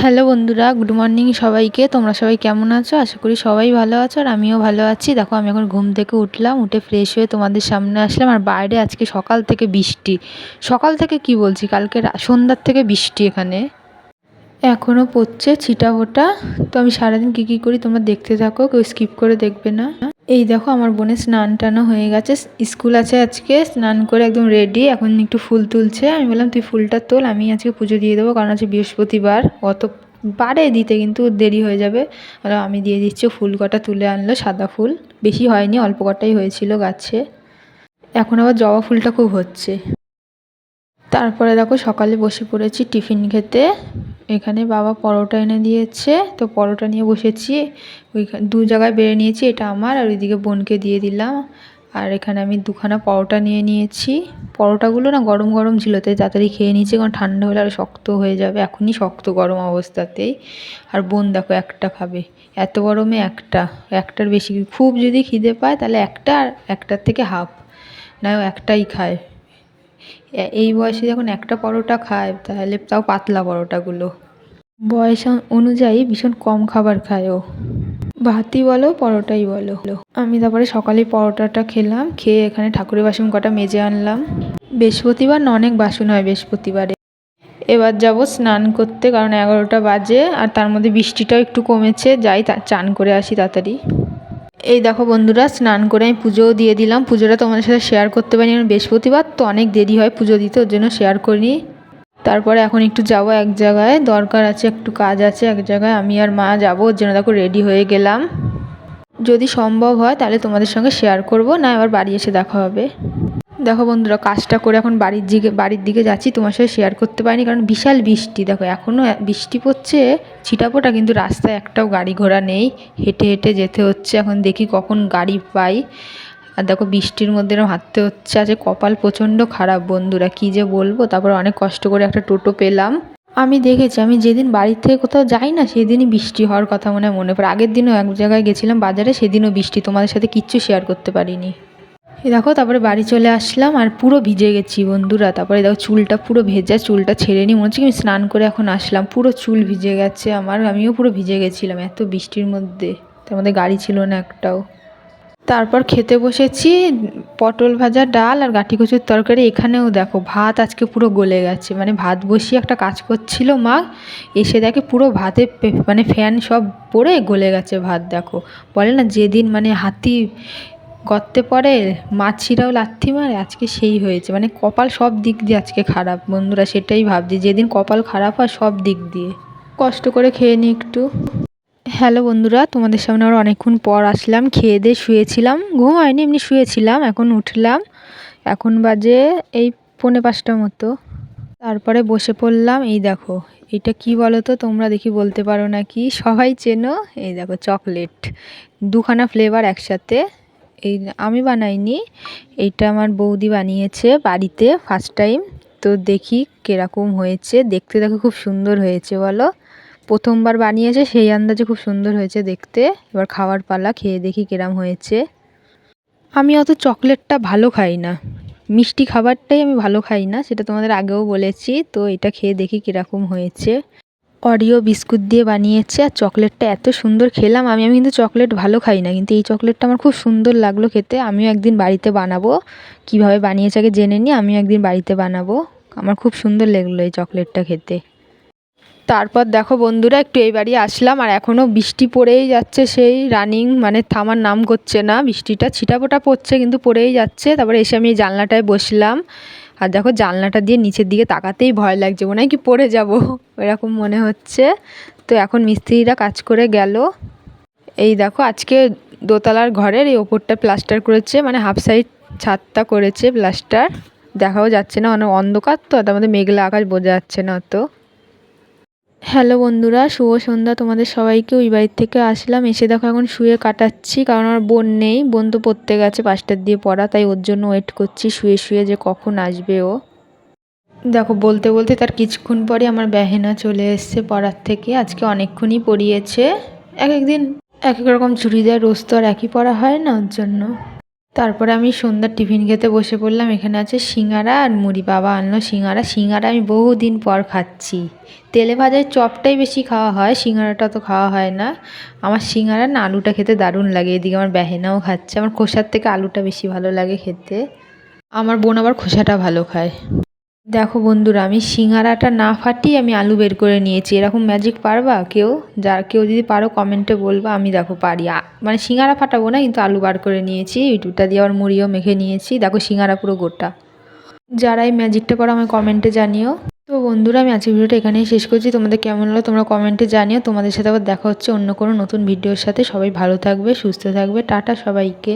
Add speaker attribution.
Speaker 1: Hello বন্ধুরা, good morning সবাইকে। তোমরা সবাই কেমন আছো? আশা করি সবাই ভালো আছো আর আমিও ভালো আছি। দেখো, আমি এখন ঘুম থেকে উঠলাম, উঠে ফ্রেশ হয়ে তোমাদের সামনে আসলাম। আর বাইরে আজকে সকাল থেকে বৃষ্টি। সকাল থেকে কি বলছি? কালকে সন্ধ্যার থেকে বৃষ্টি এখানে। এখনও পড়ছে ছিটাফোটা তো আমি সারাদিন কী কী করি তোমরা দেখতে থাকো, কেউ স্কিপ করে দেখবে না। এই দেখো আমার বোনের স্নান টানো হয়ে গেছে। স্কুল আছে আজকে, স্নান করে একদম রেডি এখন একটু ফুল তুলছে। আমি বললাম, তুই ফুলটা তোল, আমি আজকে পুজো দিয়ে দেবো, কারণ আজকে বৃহস্পতিবার। অত পারে দিতে, কিন্তু দেরি হয়ে যাবে। বললাম আমি দিয়ে দিচ্ছি ফুল কটা তুলে আনলো, সাদা ফুল। বেশি হয়নি, অল্প কটাই হয়েছিল গাছে। এখন আবার জবা ফুলটা খুব হচ্ছে। তারপরে দেখো, সকালে বসে পড়েছি টিফিন খেতে। এখানে বাবা পরোটা এনে দিয়েছে, তো পরোটা নিয়ে বসেছি। ওইখানে দু জায়গায় বেড়ে নিয়েছি, এটা আমার, আর ওইদিকে বোনকে দিয়ে দিলাম। আর এখানে আমি দুখানা পরোটা নিয়ে নিয়েছি। পরোটাগুলো না গরম গরম ছিল, তাই তাড়াতাড়ি খেয়ে নিয়েছি, কারণ ঠান্ডা হলে আর শক্ত হয়ে যাবে, এখনই শক্ত গরম অবস্থাতেই। আর বোন দেখো একটা খাবে, এত গরমে একটা, একটার বেশি, খুব যদি খিদে পায় তাহলে একটা আর একটার থেকে হাফ, না একটাই খায়। এই বয়সে যখন একটা পরোটা খায়, তাহলে তাও পাতলা পরোটাগুলো। বয়স অনুযায়ী ভীষণ কম খাবার খায় ও। ভাতই বলো, পরোটাই বলো। আমি তারপরে সকালে পরোটাটা খেলাম, খেয়ে এখানে ঠাকুরের বাসন কটা মেজে আনলাম। বৃহস্পতিবার না, অনেক বাসন হয় বৃহস্পতিবারে। এবার যাব স্নান করতে, কারণ এগারোটা বাজে, আর তার মধ্যে বৃষ্টিটাও একটু কমেছে, যাই চান করে আসি তাড়াতাড়ি। এই দেখো বন্ধুরা, স্নান করে আমি পুজোও দিয়ে দিলাম। পুজোটা তোমাদের সাথে শেয়ার করতে পারি আমি বৃহস্পতিবার, তো অনেক দেরি হয় পুজো দিতে, ওর জন্য শেয়ার করিনি। তারপরে এখন একটু যাব এক জায়গায়, দরকার আছে, একটু কাজ আছে এক জায়গায়, আমি আর মা যাব, ওর জন্য দেখো রেডি হয়ে গেলাম। যদি সম্ভব হয়, তাহলে তোমাদের সঙ্গে শেয়ার করব, না আবার বাড়ি এসে দেখা হবে। দেখো বন্ধুরা, কাজটা করে এখন বাড়ির দিকে বাড়ির দিকে যাচ্ছি, তোমার সাথে শেয়ার করতে পারিনি, কারণ বিশাল বৃষ্টি। দেখো এখনও বৃষ্টি পড়ছে ছিটাফোটা কিন্তু রাস্তায় একটাও গাড়ি ঘোড়া নেই। হেঁটে হেঁটে যেতে হচ্ছে, এখন দেখি কখন গাড়ি পাই। আর দেখো, বৃষ্টির মধ্যে হাঁটতে হচ্ছে আজ কপাল প্রচণ্ড খারাপ বন্ধুরা, কী যে বলব? তারপর অনেক কষ্ট করে একটা টোটো পেলাম। আমি দেখেছি, আমি যেদিন বাড়ির থেকে কোথাও যাই না, সেদিনই বৃষ্টি হওয়ার কথা মনে মনে পড়ে। আগের দিনও এক জায়গায় গেছিলাম বাজারে, সেদিনও বৃষ্টি, তোমাদের সাথে কিচ্ছু শেয়ার করতে পারিনি। এই দেখো, তারপরে বাড়ি চলে আসলাম আর পুরো ভিজে গেছি বন্ধুরা। তারপরে দেখো, চুলটা পুরো ভেজা, চুলটা ছেড়ে নিই। মনে হচ্ছে আমি স্নান করে এখন আসলাম। পুরো চুল ভিজে গেছে আমার, আমিও পুরো ভিজে গেছিলাম এত বৃষ্টির মধ্যে। তার মধ্যে গাড়ি ছিল না একটাও। তারপর খেতে বসেছি, পটল ভাজা, ডাল আর গাঁঠি কচুর তরকারি। এখানেও দেখো, ভাত আজকে পুরো গলে গেছে। মানে ভাত বসিয়ে একটা কাজ করছিল মা, এসে দেখে পুরো ভাতে মানে ফ্যান সব পড়ে গলে গেছে ভাত, দেখো। বলে না, যেদিন মানে হাতি গর্তে পড়ে, মাছিরাও লাথি মারে, আজকে সেই হয়েছে। মানে কপাল সব দিক দিয়ে আজকে খারাপ, বন্ধুরা সেটাই ভাবছি। যেদিন কপাল খারাপ হয় সব দিক দিয়ে। কষ্ট করে খেয়ে নিই একটু। হ্যালো বন্ধুরা, তোমাদের সামনে আবার অনেকক্ষণ পর আসলাম। খেয়ে দিয়ে শুয়েছিলাম। ঘুম হয়নি, এমনি শুয়েছিলাম, এখন উঠলাম। এখন বাজে এই পৌনে পাঁচটার মতো। তারপরে বসে পড়লাম। এই দেখো, এটা কি বলো তো তোমরা দেখি বলতে পারো না কি সবাই চেনো, এই দেখো চকলেট। দুখানা ফ্লেভার একসাথে। এই আমি বানাইনি, এইটা আমার বৌদি বানিয়েছে বাড়িতে ফার্স্ট টাইম তো দেখি কীরকম হয়েছে। দেখতে দেখো খুব সুন্দর হয়েছে বলো। প্রথমবার বানিয়েছে, সেই আন্দাজে খুব সুন্দর হয়েছে দেখতে। এবার খাওয়ার পালা, খেয়ে দেখি কিরম হয়েছে। আমি অত চকলেটটা ভালো খাই না। মিষ্টি খাবারটাই আমি ভালো খাই না, সেটা তোমাদের আগেও বলেছি। তো এটা খেয়ে দেখি কীরকম হয়েছে। অরিও বিস্কুট দিয়ে বানিয়েছে আর চকলেটটা এত সুন্দর খেলাম। আমি আমি কিন্তু চকলেট ভালো খাই না, কিন্তু এই চকলেটটা আমার খুব সুন্দর লাগল খেতে। আমিও একদিন বাড়িতে বানাবো। কীভাবে বানিয়েছে আগে জেনে নিই, আমিও একদিন বাড়িতে বানাবো। আমার খুব সুন্দর লাগল এই চকলেটটা খেতে। তারপর দেখো বন্ধুরা, একটু এই বাড়ি আসলাম আর এখনও বৃষ্টি পড়েই যাচ্ছে সেই রানিং মানে থামার নাম করছে না, বৃষ্টিটা ছিটাফোটা পড়ছে কিন্তু পড়েই যাচ্ছে। তারপরে এসে আমি জানলাটায় বসলাম। আর দেখো জানলাটা দিয়ে নিচের দিকে তাকাতেই ভয় লাগছে, মনে হয় কি পড়ে যাব, এরকম মনে হচ্ছে। তো এখন মিস্ত্রিরা কাজ করে গেল। এই দেখো আজকে দোতলার ঘরের এই ওপরটা প্লাস্টার করেছে মানে হাফ সাইড ছাদটা করেছে প্লাস্টার। দেখাও যাচ্ছে না অনেক অন্ধকার তো, তার মধ্যে মেঘলা আকাশ বোঝা যাচ্ছে না তো হ্যালো বন্ধুরা, শুভ সন্ধ্যা। তোমাদের সবাইকে ওই বাড়ির থেকে আসলাম। এসে দেখো এখন শুয়ে কাটাচ্ছি, কারণ আমার বোন নেই। বোন তো পড়তে গেছে, পাঁচটার দিয়ে পড়া, তাই ওর জন্য ওয়েট করছি, শুয়ে শুয়ে যে কখন আসবে ও। দেখো, বলতে বলতে তার কিছুক্ষণ পরে আমার বেহেনা চলে এসছে পড়ার থেকে। আজকে অনেকক্ষণই পড়িয়েছে। এক একদিন এক এক রকম চুড়িদার, রোজ তো আর একই পড়া হয় না ওর জন্য। তারপরে আমি সন্ধ্যার টিফিন খেতে বসে পড়লাম। এখানে আছে সিঙ্গারা আর মুড়ি। বাবা আনলো সিঙ্গারা। সিঙ্গারা আমি বহুদিন পর খাচ্ছি। তেলে ভাজার চপটাই বেশি খাওয়া হয়, সিঙ্গারাটা তো খাওয়া হয় না। আমার সিঙ্গারা না, আলুটা খেতে দারুণ লাগে। এদিকে আমার বেহেনাও খাচ্ছে। আমার খোসার থেকে আলুটা বেশি ভালো লাগে খেতে। আমার বোন আবার খোসাটা ভালো খায়। দেখো বন্ধুরা, আমি সিঙ্গারাটা না ফাটিয়ে আমি আলু বের করে নিয়েছি। এরকম ম্যাজিক পারবা কেউ? যা কেউ যদি পারো কমেন্টে বলবা, আমি দেখো পারি। মানে সিঙ্গারা ফাটাবো না, কিন্তু আলু বার করে নিয়েছি। ইউটিউবটা দিয়ে আবার মুড়িও মেখে নিয়েছি। দেখো সিঙ্গারা পুরো গোটা। যারা এই ম্যাজিকটা করো আমায় কমেন্টে জানিও। তো বন্ধুরা, আমি আজকের ভিডিওটা এখানেই শেষ করছি। তোমাদের কেমন হলো তোমরা কমেন্টে জানিও। তোমাদের সাথে আবার দেখা হচ্ছে অন্য কোনো নতুন ভিডিওর সাথে। সবাই ভালো থাকবে, সুস্থ থাকবে। টাটা সবাইকে।